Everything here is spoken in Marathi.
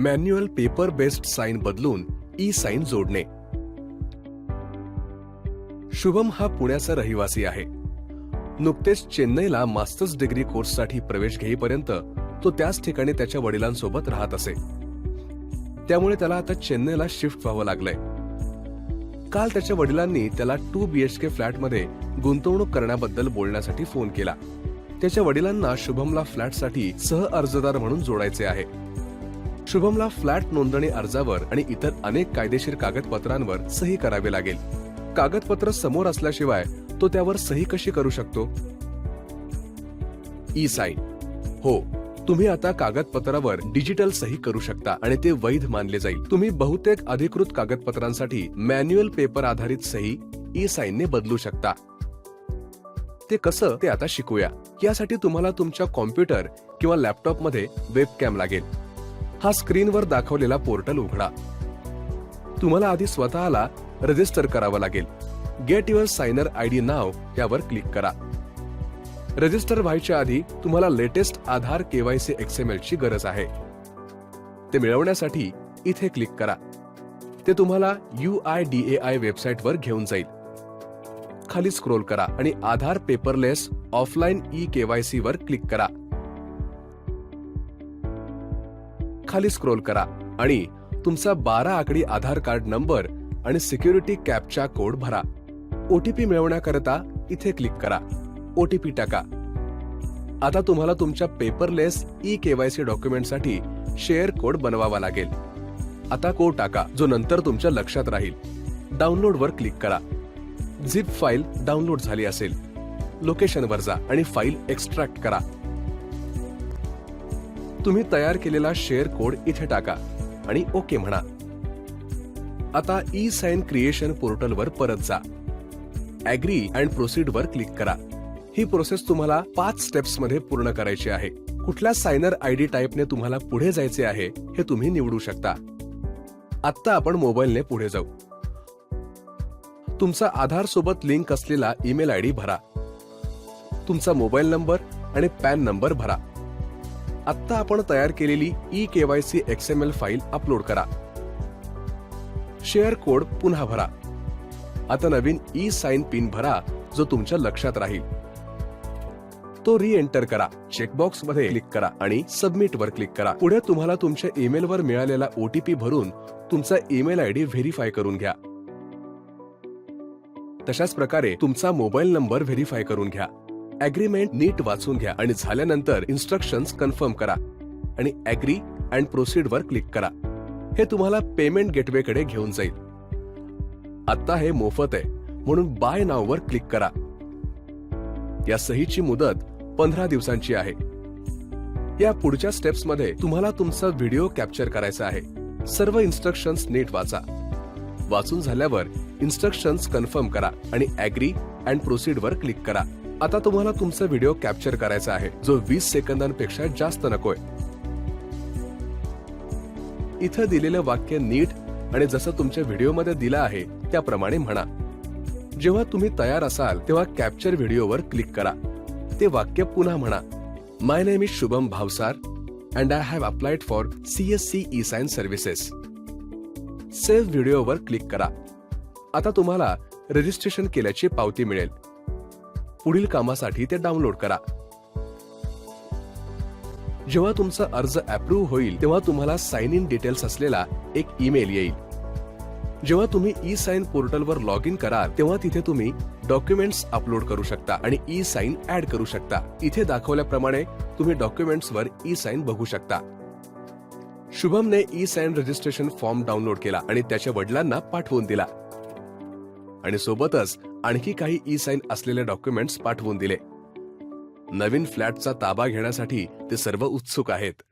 मॅन्युअल पेपर बेस्ड साईन बदलून ई साईन जोडणे. शुभम हा पुण्याचा रहिवासी आहे. नुकतेच चेन्नईला मास्टर्स डिग्री कोर्ससाठी प्रवेश घेईपर्यंत तो त्याच ठिकाणी त्याच्या वडिलांसोबत राहत असे. त्यामुळे त्याला आता चेन्नईला शिफ्ट व्हावं लागलंय. काल त्याच्या वडिलांनी त्याला टू बीएचके फ्लॅटमध्ये गुंतवणूक करण्याबद्दल बोलण्यासाठी फोन केला. त्याच्या वडिलांना शुभमला फ्लॅटसाठी सह अर्जदार म्हणून जोडायचे आहे. शुभमला फ्लॅट नोंदणी अर्जावर आणि इतर अनेक कायदेशीर कागदपत्रांवर सही करावी लागेल. कागदपत्र समोर असल्याशिवाय तो त्यावर सही कशी करू शकतो? ई साईन हो तुम्ही आता कागदपत्रावर डिजिटल सही करू शकता आणि ते वैध मानले जाईल. तुम्ही बहुतेक अधिकृत कागदपत्रांसाठी मॅन्युअल पेपर आधारित सही ई साईनने बदलू शकता. ते कसं ते आता शिकूया. यासाठी तुम्हाला तुमच्या कॉम्प्युटर किंवा लॅपटॉपमध्ये वेबकॅम लागेल. हा स्क्रीनवर दाखवलेला पोर्टल उघडा. तुम्हाला आधी स्वतःला रजिस्टर करावं लागेल. Get your signer I D नाव यावर क्लिक करा. रजिस्टर व्हायच्या आधी तुम्हाला लेटेस्ट आधार केवायसी एक्सएमएल ची गरज आहे. ते मिळवण्यासाठी इथे क्लिक करा. ते तुम्हाला U I D A I वेबसाईटवर घेऊन जाईल. खाली स्क्रोल करा आणि Aadhaar paperless offline e KYC वर क्लिक करा. खाली स्क्रोल करा आणि तुमचा बारा आकडी आधार कार्ड नंबर आणि सिक्युरिटी कॅपचा कोड भरा. ओटीपी मिळवण्याकरता इथे क्लिक करा. ओटीपी टाका. आता तुम्हाला तुमच्या पेपरलेस ई केवायसी डॉक्युमेंटसाठी शेअर कोड बनवावा लागेल. आता कोड टाका जो नंतर तुमच्या लक्षात राहील. डाउनलोड वर क्लिक करा. झिप फाईल डाउनलोड झाली असेल. लोकेशनवर जा आणि फाईल एक्स्ट्रॅक्ट करा. तुम्ही तयार केलेला शेअर कोड इथे टाका आणि ओके म्हणा. आता ई साइन क्रिएशन पोर्टलवर परत जा. अॅग्री अँड प्रोसीड वर क्लिक करा. ही प्रोसेस तुम्हाला पाच स्टेप्समध्ये पूर्ण करायची आहे. कुठल्या सायनर आय डी टाईपने तुम्हाला पुढे जायचे आहे हे तुम्ही निवडू शकता. आत्ता आपण मोबाईलने पुढे जाऊ. तुमचा आधार सोबत लिंक असलेला ईमेल आय डी भरा. तुमचा मोबाईल नंबर आणि पॅन नंबर भरा. आत्ता आपण तयार केलेली e KYC L file upload करा. शेअर कोड पुन्हा भरा. आता नवीन ई साइन पिन भरा जो तुमच्या लक्षात राहील. तो री एंटर करा. चेकबॉक्समध्ये क्लिक करा आणि सबमिट वर क्लिक करा. पुढे तुम्हाला तुमच्या ईमेलवर मिळालेला ओटीपी भरून तुमचा ईमेल आयडी व्हेरीफाय करून घ्या. तशाच प्रकारे तुमचा मोबाईल नंबर व्हेरीफाय करून घ्या. अग्रीमेंट नीट वाचून घ्या आणि झाल्यानंतर इन्स्ट्रक्शन्स कन्फर्म करा. आणि अग्री अँड प्रोसीड वर क्लिक करा. हे तुम्हाला पेमेंट गेटवे कडे घेऊन जाईल. आता हे मोफत आहे म्हणून बाय नाव वर क्लिक करा. या सहीची मुदत पंधरा दिवसांची आहे. या पुढच्या स्टेप्समध्ये तुम्हाला तुमचा व्हिडिओ कॅप्चर करायचा आहे. सर्व इन्स्ट्रक्शन्स नीट वाचा. वाचून झाल्यावर इन्स्ट्रक्शन्स कन्फर्म करा आणि अॅग्री अँड प्रोसीड वर क्लिक करा. आता तुम्हाला तुमचा व्हिडिओ कॅप्चर करायचा आहे जो वीस सेकंदांपेक्षा जास्त नकोय. इथं दिलेलं वाक्य नीट आणि जसं तुमच्या व्हिडिओमध्ये दिलं आहे त्याप्रमाणे म्हणा. जेव्हा तुम्ही तयार असाल तेव्हा कॅप्चर व्हिडिओवर क्लिक करा. ते वाक्य पुन्हा म्हणा. My name is Shubham Bhavsar and I have applied for CSC e science services save व्हिडिओवर click करा. आता तुम्हाला रजिस्ट्रेशन केल्याची पावती मिळेल. पुढील कामासाठी ते डाउनलोड करा. जेव्हा तुमचा अर्ज अप्रूव्ह होईल तेव्हा तुम्हाला साइन इन डिटेल्स असलेला एक ईमेल येईल. जेव्हा तुम्ही ई साइन पोर्टलवर लॉग इन कराल तेव्हा तिथे तुम्ही डॉक्युमेंट्स अपलोड करू शकता आणि ई साइन ऍड करू शकता. इथे दाखवल्याप्रमाणे तुम्ही डॉक्युमेंट्सवर ई साइन बघू शकता. शुभमने e sign registration form download केला आणि त्याच्या वडिलांना पाठवून दिला. आणि सोबतच आणखी काही ई साइन असलेले डॉक्युमेंट्स पाठवून दिले. नवीन फ्लॅटचा ताबा घेण्यासाठी ते सर्व उत्सुक आहेत.